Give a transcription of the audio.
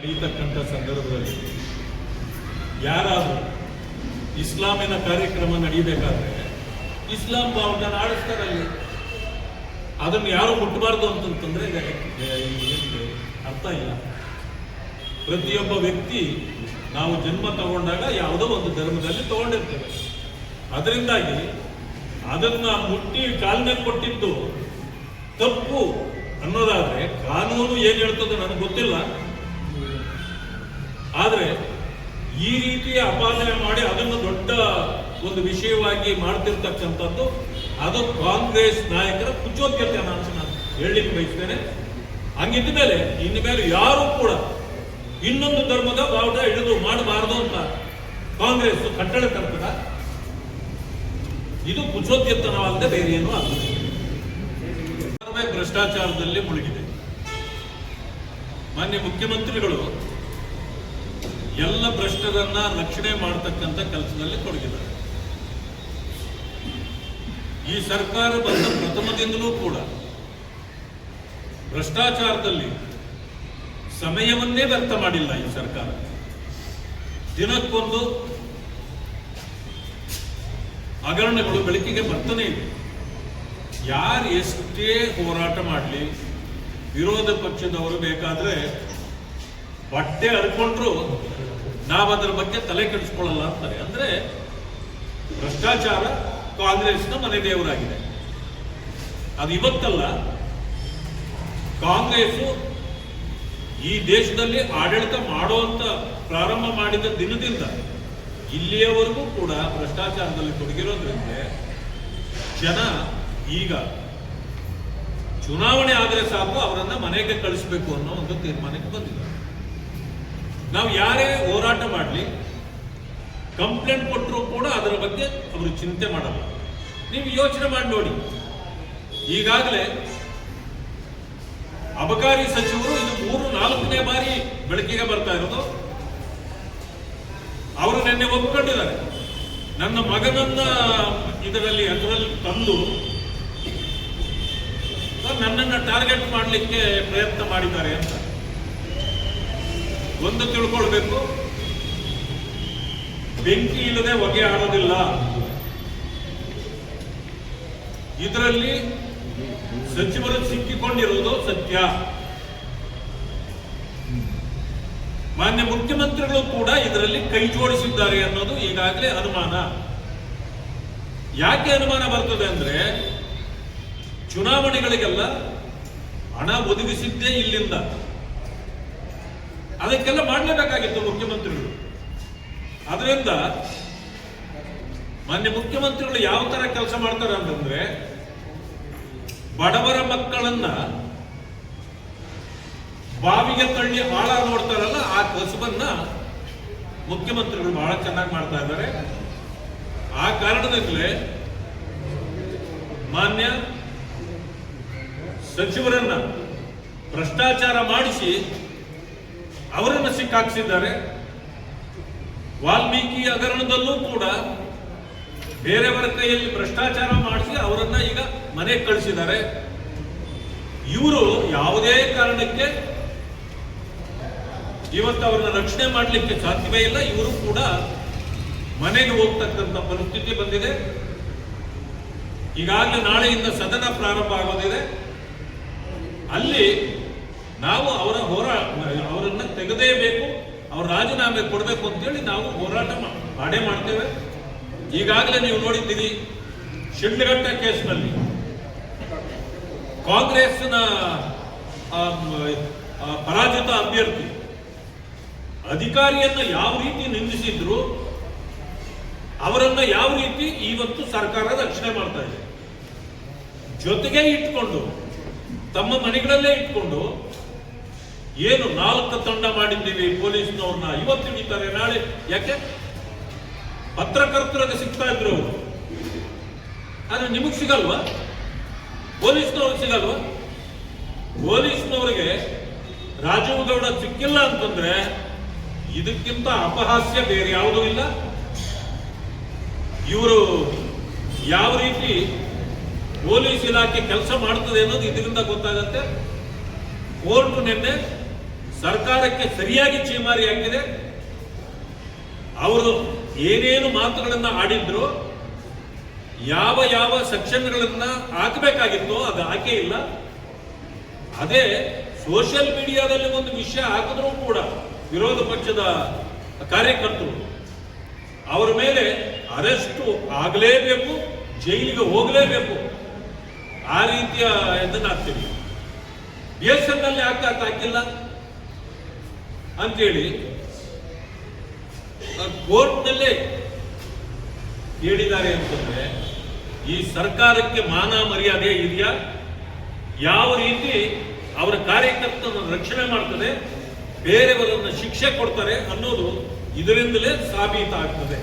ನಡೀತಕ್ಕಂಥ ಸಂದರ್ಭದಲ್ಲಿ ಯಾರಾದರೂ ಇಸ್ಲಾಮಿನ ಕಾರ್ಯಕ್ರಮ ನಡೀಬೇಕಾದ್ರೆ ಇಸ್ಲಾಂ ಬಾವುಟನ ಆಡಿಸ್ತಾರಲ್ಲಿ. ಅದನ್ನು ಯಾರು ಮುಟ್ಟಬಾರ್ದು ಅಂತಂತಂದ್ರೆ ಅರ್ಥ ಇಲ್ಲ. ಪ್ರತಿಯೊಬ್ಬ ವ್ಯಕ್ತಿ ನಾವು ಜನ್ಮ ತಗೊಂಡಾಗ ಯಾವುದೋ ಒಂದು ಧರ್ಮದಲ್ಲಿ ತಗೊಂಡಿರ್ತೇವೆ. ಅದರಿಂದಾಗಿ ಅದನ್ನ ಮುಟ್ಟಿ ಕಾಲನೆ ಕೊಟ್ಟಿದ್ದು ತಪ್ಪು ಅನ್ನೋದಾದ್ರೆ ಕಾನೂನು ಏನ್ ಹೇಳ್ತದೆ ನನಗೆ ಗೊತ್ತಿಲ್ಲ. ಆದ್ರೆ ಈ ರೀತಿಯ ಅಪಾದನೆ ಮಾಡಿ ಅದನ್ನು ದೊಡ್ಡ ಒಂದು ವಿಷಯವಾಗಿ ಮಾಡ್ತಿರ್ತಕ್ಕಂಥದ್ದು, ಅದು ಕಾಂಗ್ರೆಸ್ ನಾಯಕರ ಕುಚೋದ್ಯತೆ ಅಂತ ನಾನು ಹೇಳಲಿಕ್ಕೆ ಬಯಸ್ತೇನೆ. ಹಂಗಿದ್ದ ಮೇಲೆ ಇನ್ನು ಮೇಲೆ ಯಾರು ಕೂಡ ಇನ್ನೊಂದು ಧರ್ಮದ ಬಾವುಟ ಹಿಡಿದು ಮಾಡಬಾರದು ಅಂತ ಕಾಂಗ್ರೆಸ್ ಕಟ್ಟಡ ತರ್ತದ ಇದು ಕುಚೋದ್ಯತನವಲ್ಲದೆ ಬೇರೆ ಏನೂ ಆಗುತ್ತೆ ಭ್ರಷ್ಟಾಚಾರದಲ್ಲಿ ಮುಳುಗಿದೆ. ಮಾನ್ಯ ಮುಖ್ಯಮಂತ್ರಿಗಳು ಎಲ್ಲ ಭ್ರಷ್ಟರನ್ನ ರಕ್ಷಣೆ ಮಾಡತಕ್ಕಂತ ಕೆಲಸದಲ್ಲಿ ತೊಡಗಿದ್ದಾರೆ. ಈ ಸರ್ಕಾರ ಬಂದ ಪ್ರಥಮದಿಂದಲೂ ಕೂಡ ಭ್ರಷ್ಟಾಚಾರದಲ್ಲಿ ಸಮಯವನ್ನೇ ವ್ಯರ್ಥ ಮಾಡಿಲ್ಲ ಈ ಸರ್ಕಾರ. ದಿನಕ್ಕೊಂದು ಹಗರಣಗಳು ಬೆಳಕಿಗೆ ಬರ್ತಾನೆ ಇದೆ. ಯಾರು ಎಷ್ಟೇ ಹೋರಾಟ ಮಾಡಲಿ, ವಿರೋಧ ಪಕ್ಷದವರು ಬೇಕಾದ್ರೆ ಬಟ್ಟೆ ಹರ್ಕೊಂಡ್ರು ನಾವು ಅದರ ಬಗ್ಗೆ ತಲೆ ಕೆಡಿಸ್ಕೊಳ್ಳಲ್ಲ ಅಂತಾರೆ. ಅಂದ್ರೆ ಭ್ರಷ್ಟಾಚಾರ ಕಾಂಗ್ರೆಸ್ನ ಮನೆ ದೇವರಾಗಿದೆ. ಅದು ಇವತ್ತಲ್ಲ. ಕಾಂಗ್ರೆಸ್ ಈ ದೇಶದಲ್ಲಿ ಆಡಳಿತ ಮಾಡುವಂತ ಪ್ರಾರಂಭ ಮಾಡಿದ ದಿನದಿಂದ ಇಲ್ಲಿಯವರೆಗೂ ಕೂಡ ಭ್ರಷ್ಟಾಚಾರದಲ್ಲಿ ತೊಡಗಿರೋದ್ರಿಂದ ಜನ ಈಗ ಚುನಾವಣೆ ಆದರೆ ಸಾಕು, ಅವರನ್ನ ಮನೆಗೆ ಕಳಿಸ್ಬೇಕು ಅನ್ನೋ ಒಂದು ತೀರ್ಮಾನಕ್ಕೆ ಬಂದಿದ್ದಾರೆ. ನಾವು ಯಾರೇ ಹೋರಾಟ ಮಾಡಲಿ. ಕಂಪ್ಲೇಂಟ್ ಕೊಟ್ಟರು ಕೂಡ ಅದರ ಬಗ್ಗೆ ಅವರು ಚಿಂತೆ ಮಾಡಲ್ಲ. ನೀವು ಯೋಚನೆ ಮಾಡಿ ನೋಡಿ. ಈಗಾಗಲೇ ಅಬಕಾರಿ ಸಚಿವರು ಇದು ಮೂರು, ನಾಲ್ಕನೇ ಬಾರಿ ಬೆಳಕಿಗೆ ಬರ್ತಾ ಇರೋದು. ಅವರು ನಿನ್ನೆ ಒಪ್ಕೊಂಡಿದ್ದಾರೆ. ನನ್ನ ಮಗನನ್ನ ಇದರಲ್ಲಿ, ಅದರಲ್ಲಿ ತಂದು ನನ್ನನ್ನು ಟಾರ್ಗೆಟ್ ಮಾಡಲಿಕ್ಕೆ ಪ್ರಯತ್ನ ಮಾಡಿದ್ದಾರೆ ಅಂತ. ಒಂದು ತಿಳ್ಕೊಳ್ಬೇಕು. ಬೆಂಕಿ ಇಲ್ಲದೆ ಹೊಗೆ ಆಡೋದಿಲ್ಲ. ಇದರಲ್ಲಿ ಸಚಿವರು ಸಿಕ್ಕಿಕೊಂಡಿರುವುದು ಸತ್ಯ. ಮಾನ್ಯ ಮುಖ್ಯಮಂತ್ರಿಗಳು ಕೂಡ ಇದರಲ್ಲಿ ಕೈ ಜೋಡಿಸಿದ್ದಾರೆ ಅನ್ನೋದು ಈಗಾಗಲೇ ಅನುಮಾನ. ಯಾಕೆ ಅನುಮಾನ ಬರ್ತದೆ ಅಂದ್ರೆ ಚುನಾವಣೆಗಳಿಗೆಲ್ಲ ಹಣ ಒದಗಿಸಿದ್ದೇ ಇಲ್ಲಿಂದ. ಅದಕ್ಕೆಲ್ಲ ಮಾಡಲೇಬೇಕಾಗಿತ್ತು ಮುಖ್ಯಮಂತ್ರಿಗಳು. ಅದರಿಂದ ಮಾನ್ಯ ಮುಖ್ಯಮಂತ್ರಿಗಳು ಯಾವ ತರ ಕೆಲಸ ಮಾಡ್ತಾರೆ ಅಂತಂದ್ರೆ ಬಡವರ ಮಕ್ಕಳನ್ನ ಬಾವಿಗೆ ತಳ್ಳಿ ಆಳ ನೋಡ್ತಾರಲ್ಲ ಆ ಕಸಬನ್ನ ಮುಖ್ಯಮಂತ್ರಿಗಳು ಬಹಳ ಚೆನ್ನಾಗಿ ಮಾಡ್ತಾ ಇದ್ದಾರೆ. ಆ ಕಾರಣದಿಂದಲೇ ಮಾನ್ಯ ಸಚಿವರನ್ನ ಭ್ರಷ್ಟಾಚಾರ ಮಾಡಿಸಿ ಅವರನ್ನು ಸಿಕ್ಕಾಕ್ಸಿದ್ದಾರೆ. ವಾಲ್ಮೀಕಿ ಹಗರಣದಲ್ಲೂ ಕೂಡ ಬೇರೆಯವರ ಕೈಯಲ್ಲಿ ಭ್ರಷ್ಟಾಚಾರ ಮಾಡಿಸಿ ಅವರನ್ನ ಈಗ ಮನೆಗೆ ಕಳಿಸಿದ್ದಾರೆ. ಇವರು ಯಾವುದೇ ಕಾರಣಕ್ಕೆ ಇವತ್ತು ಅವರನ್ನ ರಕ್ಷಣೆ ಮಾಡಲಿಕ್ಕೆ ಸಾಧ್ಯವೇ ಇಲ್ಲ. ಇವರು ಕೂಡ ಮನೆಗೆ ಹೋಗ್ತಕ್ಕಂಥ ಪರಿಸ್ಥಿತಿ ಬಂದಿದೆ. ಈಗಾಗಲೇ ನಾಳೆಯಿಂದ ಸದನ ಪ್ರಾರಂಭ ಆಗೋದಿದೆ. ಅಲ್ಲಿ ನಾವು ಅವರ ಹೋರಾ ಅವರನ್ನ ತೆಗೆದೇಬೇಕು ಅವ್ರ ರಾಜೀನಾಮೆ ಕೊಡಬೇಕು ಅಂತೇಳಿ ನಾವು ಹೋರಾಟ ಮಾಡೇ ಮಾಡ್ತೇವೆ. ಈಗಾಗಲೇ ನೀವು ನೋಡಿದ್ದೀರಿ, ಶಿಡ್ಲಘಟ್ಟ ಕೇಸ್ನಲ್ಲಿ ಕಾಂಗ್ರೆಸ್ನ ಪರಾಜಿತ ಅಭ್ಯರ್ಥಿ ಅಧಿಕಾರಿಯನ್ನ ಯಾವ ರೀತಿ ನಿಂದಿಸಿದ್ರು, ಅವರನ್ನ ಯಾವ ರೀತಿ ಇವತ್ತು ಸರ್ಕಾರ ರಕ್ಷಣೆ ಮಾಡ್ತಾ ಇದೆ. ಜೊತೆಗೆ ಇಟ್ಕೊಂಡು, ತಮ್ಮ ಮನೆಗಳಲ್ಲೇ ಇಟ್ಕೊಂಡು ಏನು ನಾಲ್ಕು ತಂಡ ಮಾಡಿದ್ದೀವಿ ಪೊಲೀಸ್ನವ್ರನ್ನ? ಇವತ್ತು ಹಿಡಿತಾರೆ ನಾಳೆ. ಯಾಕೆ? ಪತ್ರಕರ್ತರಿಗೆ ಸಿಗ್ತಾ ಇದ್ರು ಆದ್ರೆ ನಿಮಗ್ ಸಿಗಲ್ವಾ? ಪೊಲೀಸ್ನವ್ರಿಗೆ ಸಿಗಲ್ವಾ? ಪೊಲೀಸ್ನವರಿಗೆ ರಾಜೀವ್ ಗೌಡ ಸಿಕ್ಕಿಲ್ಲ ಅಂತಂದ್ರೆ ಇದಕ್ಕಿಂತ ಅಪಹಾಸ್ಯ ಬೇರೆ ಯಾವುದೂ ಇಲ್ಲ. ಇವರು ಯಾವ ರೀತಿ ಪೊಲೀಸ್ ಇಲಾಖೆ ಕೆಲಸ ಮಾಡ್ತದೆ ಅನ್ನೋದು ಇದರಿಂದ ಗೊತ್ತಾಗತ್ತೆ. ಕೋರ್ಟ್ ನಿನ್ನೆ ಸರ್ಕಾರಕ್ಕೆ ಸರಿಯಾಗಿ ಚೀಮಾರಿ ಆಗಿದೆ ಅವರು ಏನೇನು ಮಾತುಗಳನ್ನ ಆಡಿದ್ರು, ಯಾವ ಯಾವ ಸೆಕ್ಷನ್ಗಳನ್ನ ಹಾಕಬೇಕಾಗಿತ್ತೋ ಅದು ಹಾಕೇ ಇಲ್ಲ. ಅದೇ ಸೋಷಿಯಲ್ ಮೀಡಿಯಾದಲ್ಲಿ ಒಂದು ವಿಷಯ ಹಾಕಿದ್ರೂ ಕೂಡ ವಿರೋಧ ಪಕ್ಷದ ಕಾರ್ಯಕರ್ತರು ಅವರ ಮೇಲೆ ಅರೆಸ್ಟ್ ಆಗಲೇಬೇಕು, ಜೈಲಿಗೆ ಹೋಗಲೇಬೇಕು. ಆ ರೀತಿಯ ಇದನ್ನ ಹಾಕ್ತೀವಿ. ಅಲ್ಲಿ ಯಾಕೆ ಹಾಕಿಲ್ಲ. ಅಂತೇಳಿ ಕೋರ್ಟ್ನಲ್ಲೇ ಹೇಳಿದ್ದಾರೆ ಅಂತಂದ್ರೆ, ಈ ಸರ್ಕಾರಕ್ಕೆ ಮಾನ ಮರ್ಯಾದೆ ಇದೆಯಾ? ಯಾವ ರೀತಿ ಅವರ ಕಾರ್ಯಕರ್ತರನ್ನು ರಕ್ಷಣೆ ಮಾಡ್ತದೆ? ಬೇರೆಯವರನ್ನು ಶಿಕ್ಷೆ ಕೊಡ್ತಾರೆ ಅನ್ನೋದು ಇದರಿಂದಲೇ ಸಾಬೀತಾಗ್ತದೆ.